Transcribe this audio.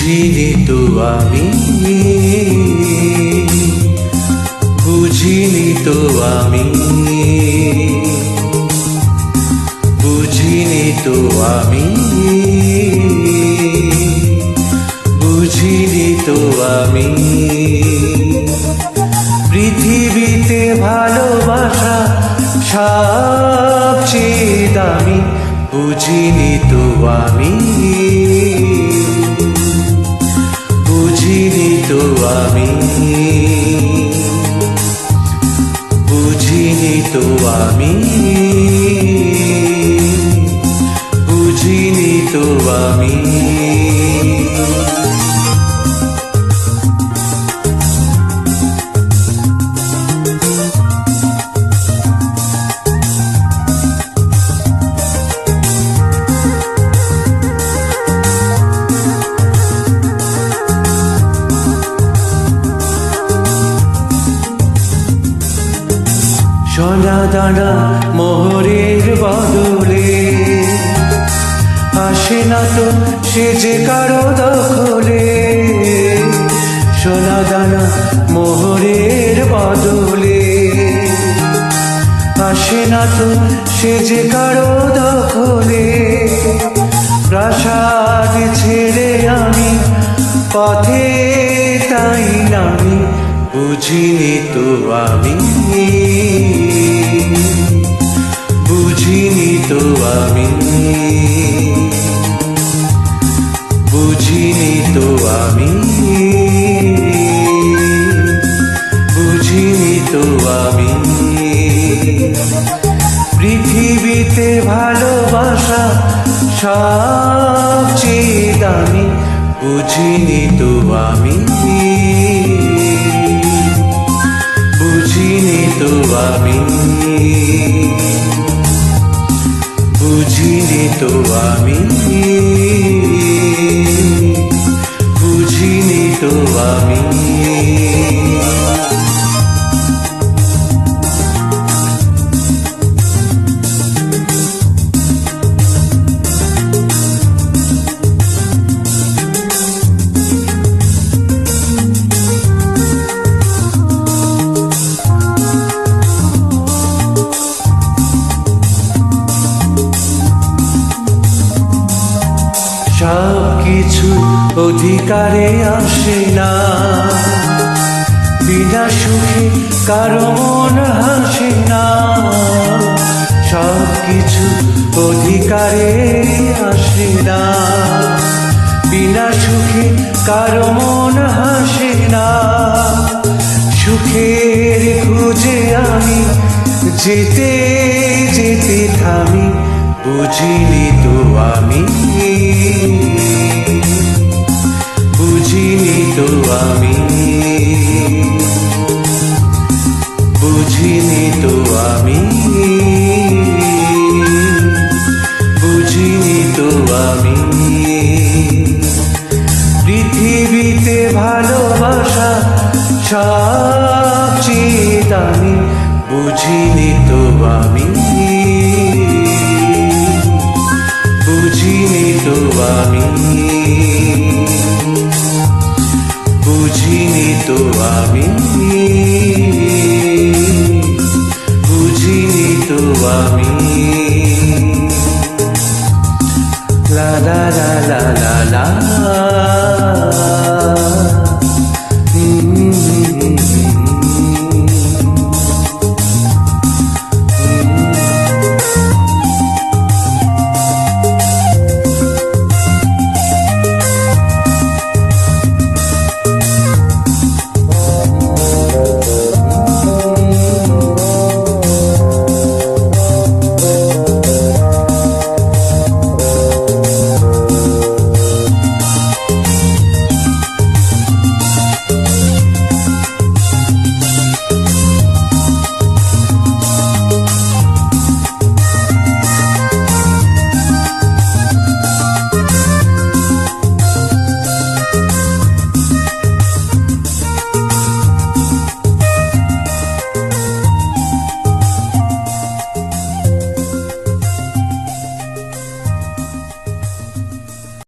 বুঝিনি তো আমি। বুঝিনি তো আমি। বুঝিনি তো আমি। বুঝিনি তো আমি। পৃথিবীতে ভালোবাসা সবচেয়ে দামি। বুঝিনি তো আমি। আমি। বুঝিনি তো আমি। বুঝিনি তো আমি। সোনা দানা মোহরের বদলে। আসে না তো সে যে কারও দখলে। সোনা দানা মোহরের বদলে। আসে না তো সে যে কারও দখলে। প্রাসাদ ছেড়ে আমি পথে তাই নামি বুঝিনি তো আমি। বুঝিনি তো আমি। বুঝিনি তো আমি। বুঝিনি তো আমি। বুঝিনি তো আমি। কিছু অধিকারে আসে না। বিনা সুখে কারও মন হাসে না। সব কিছু অধিকারে আসে না। বিনা সুখে কারও মন হাসে না। সুখের খুঁজে আমি যেতে যেতে থামি বুঝিনি তো আমি। বুঝিনি তো আমি। বুঝিনি তো আমি। বুঝিনি তো আমি। পৃথিবীতে ভালোবাসা সবচেয়ে আমি বুঝিনি তো আমি। আমি বুঝিনি তো আমি। বুঝিনি তো আমি। la la la la la la